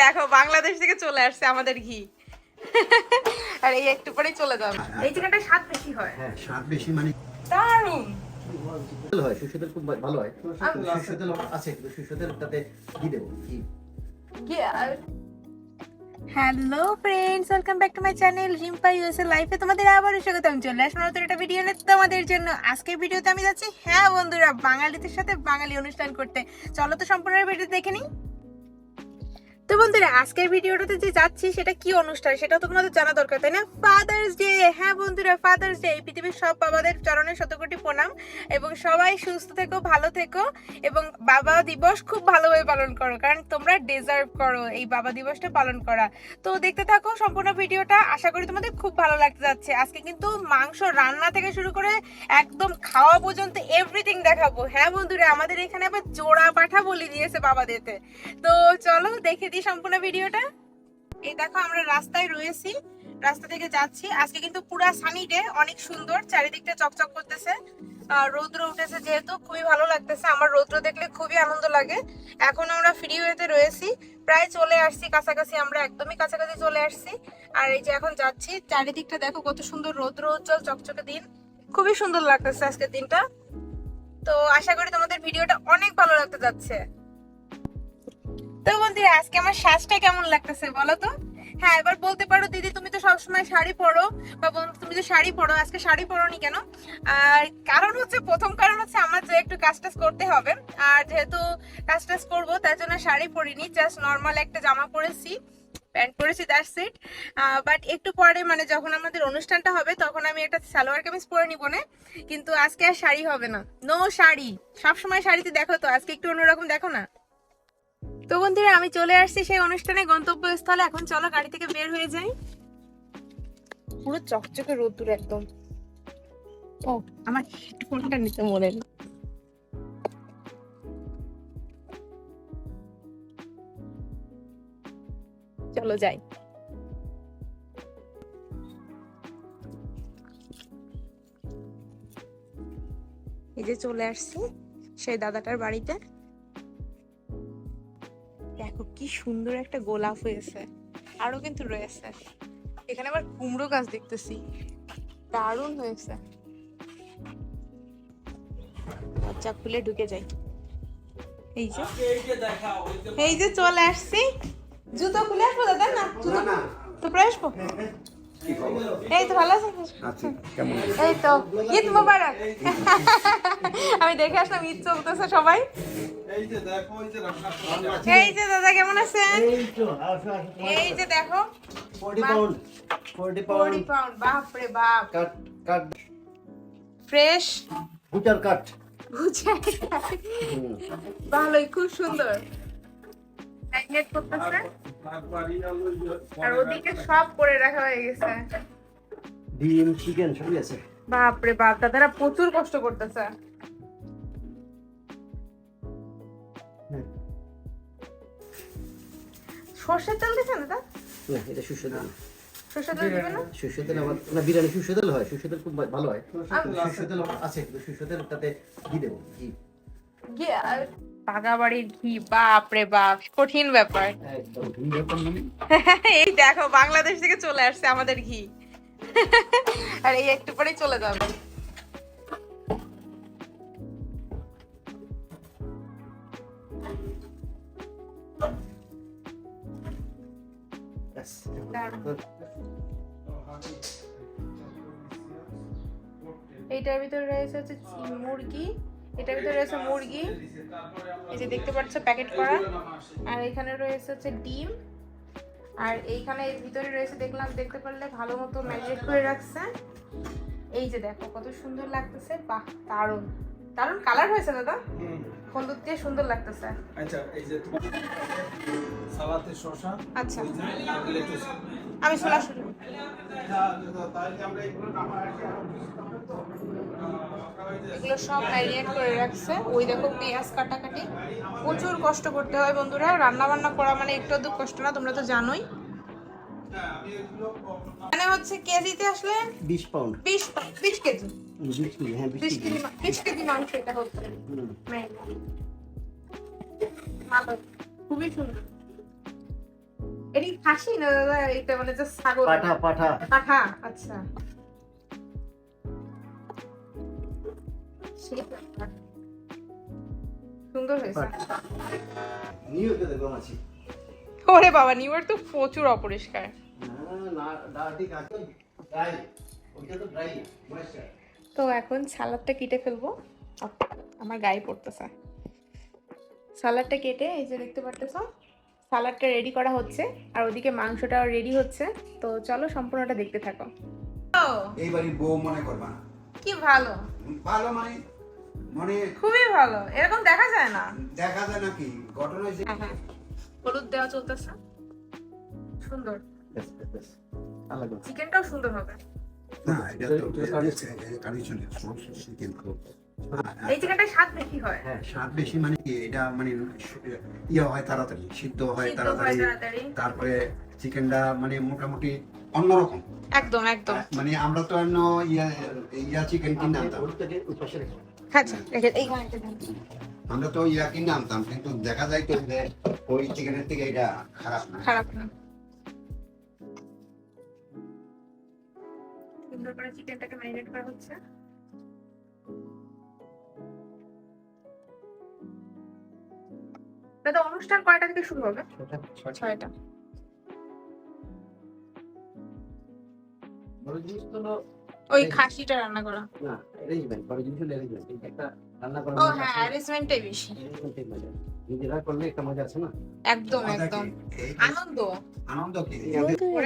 দেখো বাংলাদেশ থেকে চলে আসছে আমাদের ঘি। আর এই একটু পরেই চলে যাবে। এই চিকেনটা স্বাদ বেশি হয়। হ্যাঁ স্বাদ বেশি মানে দারুণ তেল হয় তেল খুব ভালো হয়। তেল আছে কিন্তু তাতে ঘি দেবো ঘি। Hello friends welcome back to my channel Rimpa USA লাইফে তোমাদের আবারও স্বাগত আমি চলে আসলাম নতুন একটা ভিডিও নিয়ে তোমাদের জন্য। আজকের ভিডিওতে আমি যাচ্ছি হ্যাঁ বন্ধুরা বাঙালিদের সাথে বাঙালি অনুষ্ঠান করতে। চলো তো সম্পূর্ণ ভিডিও দেখে নিই। তো বন্ধুরা, আজকের ভিডিওটাতে যে যাচ্ছি সেটা কি অনুষ্ঠান সেটা তো তোমাদের জানা দরকার, তাই না? ফাদার্স ডে হ্যাঁ বন্ধুরা ফাদার্স ডে এই পৃথিবীর সব বাবাদের চরণে শতকোটি প্রণাম এবং সবাই সুস্থ থেকো, ভালো থেকো এবং বাবা দিবস খুব ভালোভাবে পালন করো, কারণ তোমরা ডিজার্ভ করো এই বাবা দিবসটা পালন করা। তো দেখতে থাকো সম্পূর্ণ ভিডিওটা, আশা করি তোমাদের খুব ভালো লাগতে যাচ্ছে। আজকে কিন্তু মাংস রান্না থেকে শুরু করে একদম খাওয়া পর্যন্ত এভরিথিং দেখাবো। হ্যাঁ বন্ধুরা, আমাদের এখানে আবার জোড়া পাঠা বলে দিয়েছে বাবাদেরতে তো চলো দেখে দিই সম্পূর্ণ ভিডিওটা? এই দেখো, আমরা রাস্তায় রয়েছি। রাস্তা থেকে যাচ্ছি। আজকে কিন্তু পুরা সানি ডে অনেক সুন্দর। চারিদিকটা চকচক করতেছে। রৌদ্র উঠেছে যেহেতু, খুবই ভালো লাগতেছে। আমার রৌদ্র দেখলে খুবই আনন্দ লাগে। এখন আমরা ফ্রি ফ্রিওয়েতে রয়েছি। প্রায় চলে আসছি, কাছাকাছি আমরা একদমই কাছাকাছি চলে আসছি। আর এই যে এখন যাচ্ছি, চারিদিকটা দেখো কত সুন্দর রৌদ্র উজ্জ্বল, চকচকে দিন। খুবই সুন্দর লাগতেছে আজকের দিনটা। তো আশা করি তোমাদের ভিডিওটা অনেক ভালো লাগতে যাচ্ছে। তো বন্ধুরা আজকে আমার সাজটা কেমন লাগতেছে বলো তো? হ্যাঁ এবার বলতে পারো, দিদি, তুমি তো সবসময় শাড়ি পরো, বা তুমি তো শাড়ি পরো, আজকে শাড়ি পরোনি কেন? আর কারণ হচ্ছে, প্রথম কারণ হচ্ছে আমার যে একটু কাজ টাজ করতে হবে, আর যেহেতু কাজ টাজ করব, তার জন্য শাড়ি পরিনি জাস্ট নর্মাল একটা জামা পরেছি, প্যান্ট পরেছি দ্যাটস ইট বাট একটু পরে মানে যখন আমাদের অনুষ্ঠানটা হবে, তখন আমি একটা সালোয়ার কামিজ পরে নিব না, কিন্তু আজকে আর শাড়ি হবে না। নো শাড়ি, সবসময় শাড়িতে দেখো তো, আজকে একটু অন্যরকম দেখো না? তো বন্ধুরা, আমি চলে আসছি সেই অনুষ্ঠানে, গন্তব্যস্থলে। এখন চলো, গাড়ি থেকে বের হয়ে যাই। পুরো চকচকে রোদ্দুর একদম। ও, আমার হেডফোনটা নিতে মনে। চলো যাই। এই যে চলে আসছি সেই দাদাটার বাড়িতে। কি সুন্দর একটা গোলাপ হয়েছে। আরও কিন্তু রয়েছে। এখানে আবার কুমড়ো গাছ দেখতেছি। দারুণ হয়েছে। দরজা খুলে ঢুকে যাই এই যে। এই যে চলে আসছি। জুতো খুলে আসব দাদা? না জুতো তো প্রায় আসব? এই তো ভালো এই তো ঈদ মোবারক। আমি দেখে আসলাম ঈদ চলতেছে সবাই। এই যে দেখো এই যে রান্না দাদা কেমন আছেন? এই যে দেখো 40 পাউন্ড 40 পাউন্ড ফোর্টি পাউন্ড। বাপ রে বাপ। Cut cut. ফ্রেশ? বুটার কাট। ভালোই খুব সুন্দর। ম্যাগনেট করতেছে। আর ওদিকে সব করে রাখা হয়ে গেছে। ডিম চিকেন সবই আছে। বাপ রে বাপ দাদারা প্রচুর কষ্ট করতেছে। সর্ষের তেল দিছে না তা না এটা সরষের তেল। সর্ষের তেল দিবে না? সরষের তেল আবার না বিরিয়ানি সরষের তেল হয় সরষের তেল খুব ভালো হয়। সরষের তেল আছে। কিন্তু সরষের তেল তাতে ঘি দেবো ঘি। আর বাগাবাড়ির ঘি বাপ রে বাপ কঠিন ব্যাপার। মানে? এই দেখো বাংলাদেশ থেকে চলে আসছে আমাদের ঘি। আর এই একটু পরেই চলে যাবে। এইটার ভিতরে রয়েছে হচ্ছে মুরগি। এটার ভিতরে রয়েছে মুরগি। এই যে দেখতে পাচ্ছ প্যাকেট করা। আর এখানে রয়েছে হচ্ছে ডিম। আর এইখানে এর ভিতরে রয়েছে দেখলাম দেখতে পারলে ভালো মতো ম্যারিনেট করে রাখছে। এই যে দেখো কত সুন্দর লাগতেছে। বাহ দারুণ। দারুণ কালার হয়েছে দাদা। হলুদ দিয়ে সুন্দর লাগতেছে। আচ্ছা এই যে সালাতে শসা আচ্ছা। আমি শোনা শুরু আমরা এগুলো সব ম্যারিনেট করে রাখছে। ওই দেখো পেঁয়াজ কাটাকাটি। প্রচুর কষ্ট করতে হয় বন্ধুরা। রান্না বান্না করা মানে একটু আধটু কষ্ট না তোমরা তো জানোই। মানে হচ্ছে কেজিতে আসলে? 20 পাউন্ড। বিশ বিশ কেজি। 20 কেজি হ্যাঁ 20 বিশ কেজি। কেজি মা- বিশ কেজি মাংস এটা হচ্ছে। ভালো। খুবই সুন্দর। এটি খাসি না দাদা? এটা মানে যে ছাগল। পাঠা পাঠা। পাঠা আচ্ছা। সুন্দর হয়েছে। নিউ ইয়র্কে ওরে বাবা নিউ ইয়র্ক তো প্রচুর অপরিষ্কার। না না ঠিক আছে ড্রাই ওইটা তো ড্রাই ময়েশ্চার তো এখন সালাদটা কেটে ফেলব। আমার গায়ে পড়তেছে। সালাদটা কেটে এই যে দেখতে পারতেছো সালাদটা রেডি করা হচ্ছে আর ওদিকে মাংসটাও রেডি হচ্ছে। তো চলো সম্পূর্ণটা দেখতে থাকো। এই বাড়ির বউ মনে করবা কি ভালো। ভালো মানে মানে খুবই ভালো। এরকম দেখা যায় না। দেখা যায় নাকি ঘটনা হয়েছে হ্যাঁ হলুদ দেওয়া চলতেছে। সুন্দর। চিকেনটাও সুন্দর হবে। না এটা তো এটা tradition। ট্রাডিশনাল এই চিকেনটার স্বাদ বেশি হয়। হ্যাঁ স্বাদ বেশি মানে কি? এটা মানে ইয়ে হয় তাড়াতাড়ি সিদ্ধ হয় হয় তাড়াতাড়ি। তারপরে চিকেনটা মানে মোটামুটি অন্যরকম। একদম একদম। মানে আমরা তো অন্য ইয়া ইয়া চিকেন কিনে আনতাম আচ্ছা এই আমরা তো ইয়া কিনে আনতাম কিন্তু দেখা যায় তো যে ওই চিকেনের থেকে এটা খারাপ না। খারাপ না। সুন্দর করে চিকেনটাকে ম্যারিনেট করা হচ্ছে। দাদা অনুষ্ঠান কয়টা থেকে শুরু হবে? ছয়টা। ওই খাসিটা রান্না করা। না অ্যারেঞ্জমেন্ট বড় জিনিস হলো অ্যারেঞ্জমেন্ট একটা রান্না করা ও হ্যাঁ অ্যারেঞ্জমেন্টটাই বেশি। অ্যারেঞ্জমেন্টের মজা। নিজেরা করলে একটা মজা আছে না? একদম একদম। আনন্দ। আনন্দ কি?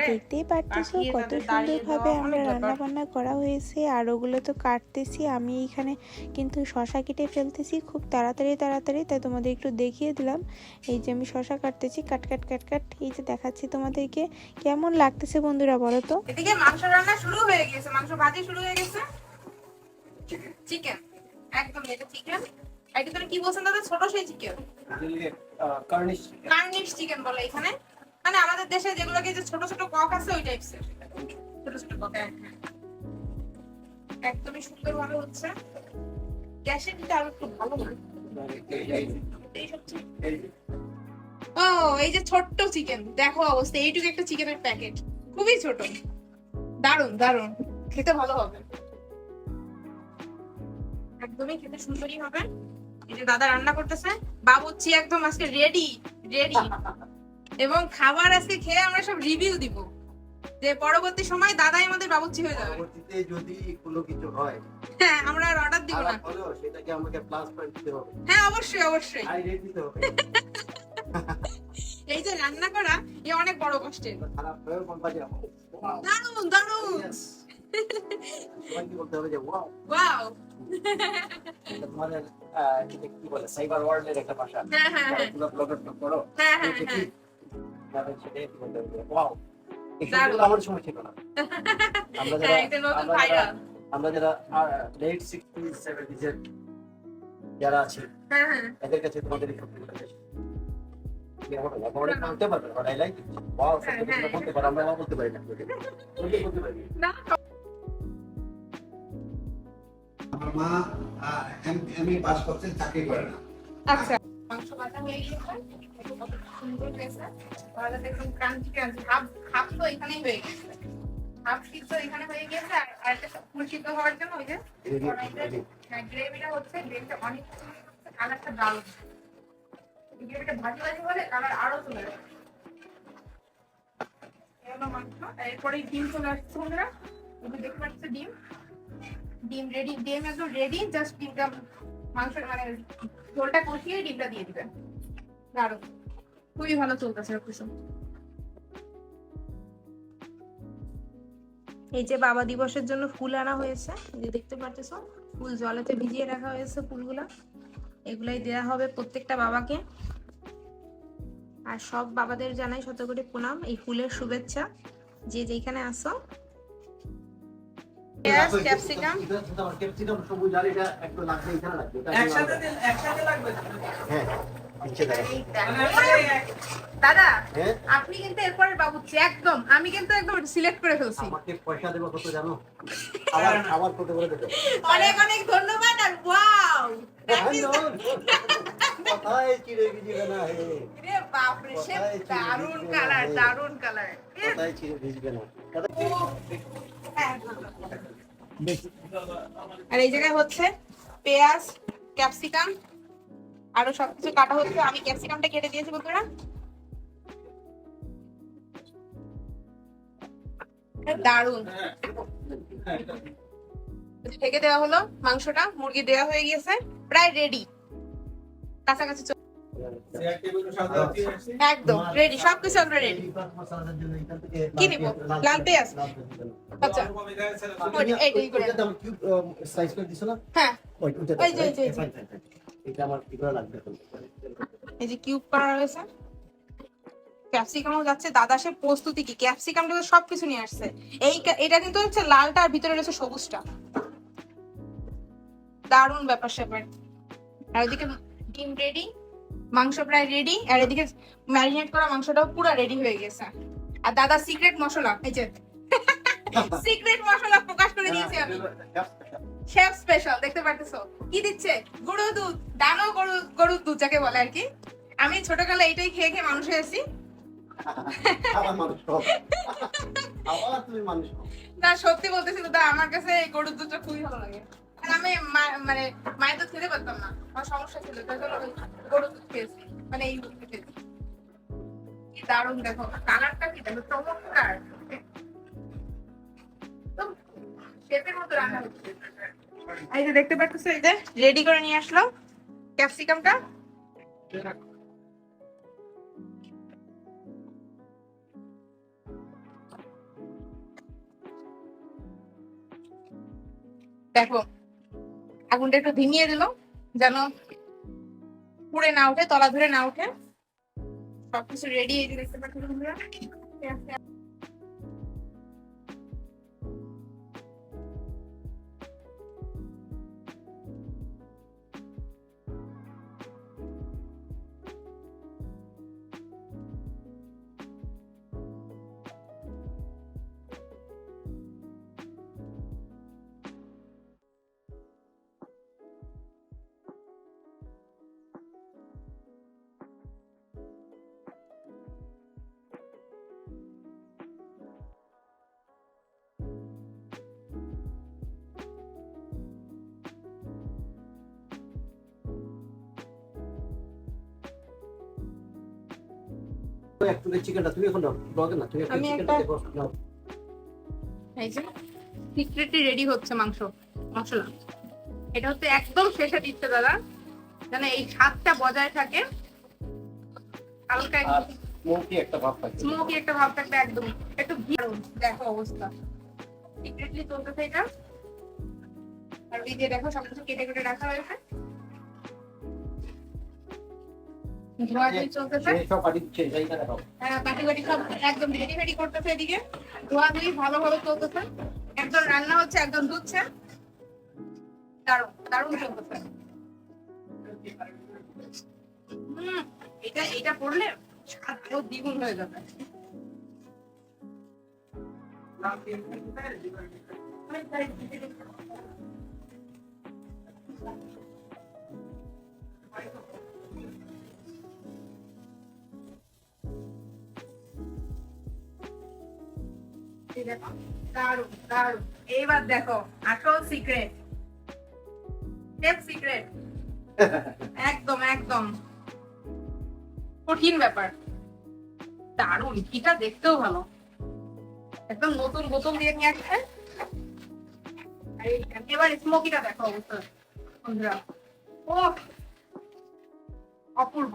দেখতেই পারতেছো কত সুন্দরভাবে আমরা রান্না বান্না করা হয়েছে আর ওগুলো তো কাটতেছি। আমি এখানে কিন্তু শশা কেটে ফেলতেছি খুব তাড়াতাড়ি তাড়াতাড়ি তাই তোমাদের একটু দেখিয়ে দিলাম। এই যে আমি শশা কাটতেছি কাট কাট কাট কাট। এই যে দেখাচ্ছি তোমাদেরকে কেমন লাগতেছে বন্ধুরা বলো তো? এদিকে মাংস রান্না শুরু হয়ে গেছে মাংস ভাজি শুরু হয়ে গেছে। চিকেন একদম এটা চিকেন এটা কি বলছেন দাদা? ছোট সেই চিকেন কার্নিশ কার্নিশ চিকেন বলে এখানে। মানে আমাদের দেশে যেগুলোকে যে ছোট ছোট কক আছে ওই টাইপসের ছোট ছোট কক হ্যাঁ, হ্যাঁ। একদমই সুন্দর ভাবে হচ্ছে। গ্যাসের দিতে আরও একটু ভালো না ও এই যে ছোট্ট চিকেন দেখো অবস্থা এইটুকু একটা চিকেনের প্যাকেট খুবই ছোট। দারুণ দারুণ খেতে ভালো হবে। একদমই খেতে সুন্দরই হবে। এই যে দাদা রান্না করতেছে বাবুচ্ছি একদম আজকে রেডি রেডি এবং খাবার আজকে খেয়ে আমরা সব রিভিউ দিব। যে পরবর্তী সময় দাদাই আমাদের বাবুচ্ছি হয়ে যাবে। পরবর্তীতে যদি কোনো কিছু হয় হ্যাঁ আমরা আর অর্ডার দিব না। হলেও সেটাকে আমাকে প্লাস পয়েন্ট দিতে হবে। হ্যাঁ অবশ্যই অবশ্যই। হাই রেট দিতে হবে। এই যে রান্না করা এ অনেক বড় কষ্টের। খারাপ হয়েও সবাইকে বলতে হবে যে ওয়াও ওয়াও তোমাদের কি বলে সাইবার ওয়ার্ল্ডের একটা ভাষা হ্যাঁ হ্যাঁ হ্যাঁ পুরো ব্লগার তো করো হ্যাঁ হ্যাঁ হ্যাঁ তাদের সেটাই বলতে হবে ওয়াও এই আমার সময় ছিল না আমরা যারা নতুন যারা- আমরা যারা লেট সিক্সটি সেভেন্টিজ এর যারা আছে হ্যাঁ হ্যাঁ এদের কাছে তোমাদের এই শব্দগুলো বলতে ওয়াও তোমরা বলতে পারো আমরা বলতে পারি না বলতে বলতে পারি না আমার মা এমএ পাস করছে চাকরি করে না। আচ্ছা। মাংস কাটা হয়ে সুন্দর হয়েছে। তাহলে দেখুন ক্রাঞ্চি ক্রাঞ্চি। হাফ হাফ তো এখানেই হয়ে গেছে। হাফ সিদ্ধ এখানে হয়ে গিয়েছে আর আরেকটা ফুল সিদ্ধ হওয়ার জন্য ওই যে হ্যাঁ গ্রেভিটা হচ্ছে গ্রেভিটা অনেক কালারটা দারুণ। গ্রেভিটা ভাজি ভাজি হলে কালার আরও চলে যাবে। মাংস। এরপরে ডিম চলে আসছে বন্ধুরা। দেখতে পাচ্ছ ডিম। ডিম রেডি ডিম একদম রেডি জাস্ট ডিমটা মাংস মানে ঝোলটা কষিয়ে ডিমটা দিয়ে দিবে। দারুণ। খুবই ভালো চলতেছে সবকিছু এই যে বাবা দিবসের জন্য ফুল আনা হয়েছে যে দেখতে পারতেছো, ফুল জলেতে ভিজিয়ে রাখা হয়েছে ফুলগুলা। এগুলাই দেয়া হবে প্রত্যেকটা বাবাকে। আর সব বাবাদের জানাই শত কোটি প্রণাম। এই ফুলের শুভেচ্ছা। যে যেখানে আসো পেঁয়াজ ক্যাপসিকাম ক্যাপসিকাম সবুজ আর এটা একটু লাগবে এখানে লাগবে একসাথে একসাথে লাগবে হ্যাঁ দাদা হ্যাঁ? আপনি কিন্তু বাবুচ্ছি একদম। আমি কিন্তু একদম সিলেক্ট করে ফেলছি। আমাকে পয়সা দেবো কত জানো? আবার আবার কত করে দেবে? অনেক অনেক ধন্যবাদ আর ওয়াও কোথায় চিড়ে ভিজবে না হে। রে বাপ রে সে দারুণ কালার দারুণ কালার কোথায় চিড়ে ভিজবে না। আর এই জায়গায় হচ্ছে পেঁয়াজ ক্যাপসিকাম আরও সবকিছু কাটা হচ্ছে আমি ক্যাপসিকামটা কেটে দিয়েছি বন্ধুরা। দারুণ ঢেকে দেওয়া হলো মাংসটা মুরগি দেওয়া হয়ে গিয়েছে প্রায় রেডি কাছাকাছি একদম রেডি সবকিছু আমরা রেডি কি নিব? লাল পেঁয়াজ? আচ্ছা। করে। হ্যাঁ। ওই যে, এটা আমার এগুলো লাগবে এখন। এই যে কিউব করা রয়েছে ক্যাপসিকামও যাচ্ছে দাদা সে প্রস্তুতি কি ক্যাপসিকামটা তো সবকিছু নিয়ে আসছে এই এটা কিন্তু হচ্ছে লালটা আর ভিতরে রয়েছে সবুজটা দারুণ ব্যাপার স্যাপার আর ওইদিকে ডিম রেডি মাংস প্রায় রেডি আর এদিকে ম্যারিনেট করা মাংসটাও পুরো রেডি হয়ে গেছে আর দাদা সিক্রেট মশলা এই যে সিক্রেট মশলা প্রকাশ করে দিয়েছি আমি শেফ স্পেশাল দেখতে পারতেছো? কি দিচ্ছে? গরু দুধ দানো গরু গরুর দুধ যাকে বলে আর কি। আমি ছোটকালে এইটাই খেয়ে খেয়ে মানুষ হয়েছি। না সত্যি বলতেছি দাদা আমার কাছে এই গরুর দুধটা খুবই ভালো লাগে। আমি মানে মায়ের দুধ খেতে পারতাম না। আমার সমস্যা ছিল তাই জন্য গরুর দুধ খেয়েছি। মানে এই দুধ খেয়েছি কি দারুণ দেখো। কালারটা কি দেখো চমৎকার। একদম মতো রান্না হচ্ছে। এই যে দেখতে পাচ্ছ, এই যে রেডি করে নিয়ে আসলো ক্যাপসিকামটা দেখো, আগুনটা একটু ধিমিয়ে দিল, যেন পুড়ে না ওঠে, তলা ধরে না ওঠে। সবকিছু রেডি এই যে দেখতে পাচ্ছ ওই একটু চিকেনটা তুমি এখন নাও ব্লগে না তুমি একটু চিকেনটা দেখো নাও। এই যে সিক্রেটলি রেডি হচ্ছে মাংস মশলা। এটা হচ্ছে একদম শেষে দিচ্ছে দাদা যেন এই স্বাদটা বজায় থাকে। হালকা স্মোকি একটা ভাব পাচ্ছি স্মোকি একটা ভাব থাকবে একদম। একটু ভিড় দেখো অবস্থা। সিক্রেটলি চলতেছে এটা। আর এই যে দেখো সবকিছু কেটে কেটে রাখা হয়েছে। ধোয়াধুয়ি চলতেছে। হ্যাঁ বাটি বাটি সব একদম রেডি ফেডি করতেছে এদিকে। ধোয়াধুয়ি ভালোভাবে চলতেছে। একজন রান্না হচ্ছে একজন ধুচ্ছে। দারুণ দারুণ চলতেছে। হুম এটা এটা পড়লে স্বাদ আরও দ্বিগুণ হয়ে যাবে। এই দেখো, দারুণ দারুণ। এইবার দেখো আসল সিক্রেট সিক্রেট একদম একদম। কঠিন ব্যাপার। দারুণ ঘিটা দেখতেও ভালো। একদম নতুন বোতল দিয়ে নিয়ে আসছে। এবার স্মোকিটা দেখো অবস্থা বন্ধুরা। ও অপূর্ব।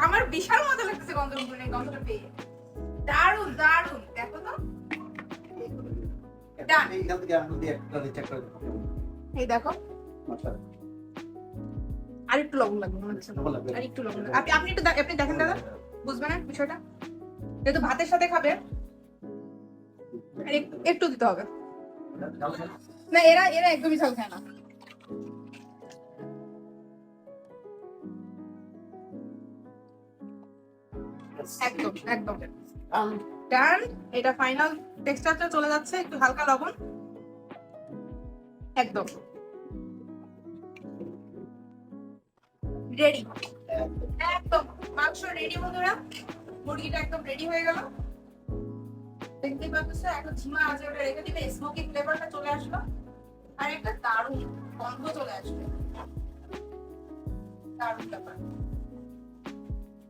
আমার বিশাল মজা লাগতেছে গন্ধ মানে গন্ধটা পেয়ে। দারুণ দারুণ দেখো তো। এই দেখো। আচ্ছা, লবণ লাগবে মনে হচ্ছে। কেমন আর একটু লবণ লাগবে। আপনি আপনি একটু দে- আপনি দেখেন দাদা। বুঝবে না বিষয়টা? যেহেতু ভাতের সাথে খাবে একটু একটু দিতে হবে। না এরা এরা একদমই ঝাল খায় না। একদম একদম। ডান এটা ফাইনাল টেক্সচারটা চলে যাচ্ছে, একটু হালকা লবণ। একদম। রেডি একদম, মাংস রেডি বন্ধুরা। মুরগিটা একদম রেডি হয়ে গেল। দেখতে পাচ্ছ এখন ঝিমা আছে, ওটা রেখে দিবে স্মোকি ফ্লেভারটা চলে আসলো। আর একটা দারুণ গন্ধ চলে আসবে দারুণ ব্যাপার।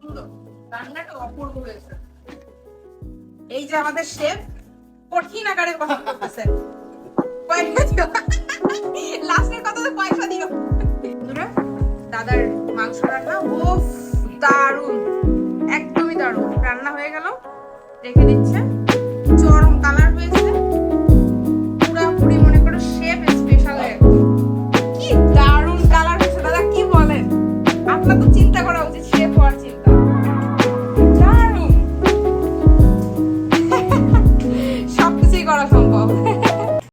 সুন্দর। রান্নাটা অপূর্ব হয়েছে। এই যে আমাদের শেফ কঠিন আকারে কথা বলতেছে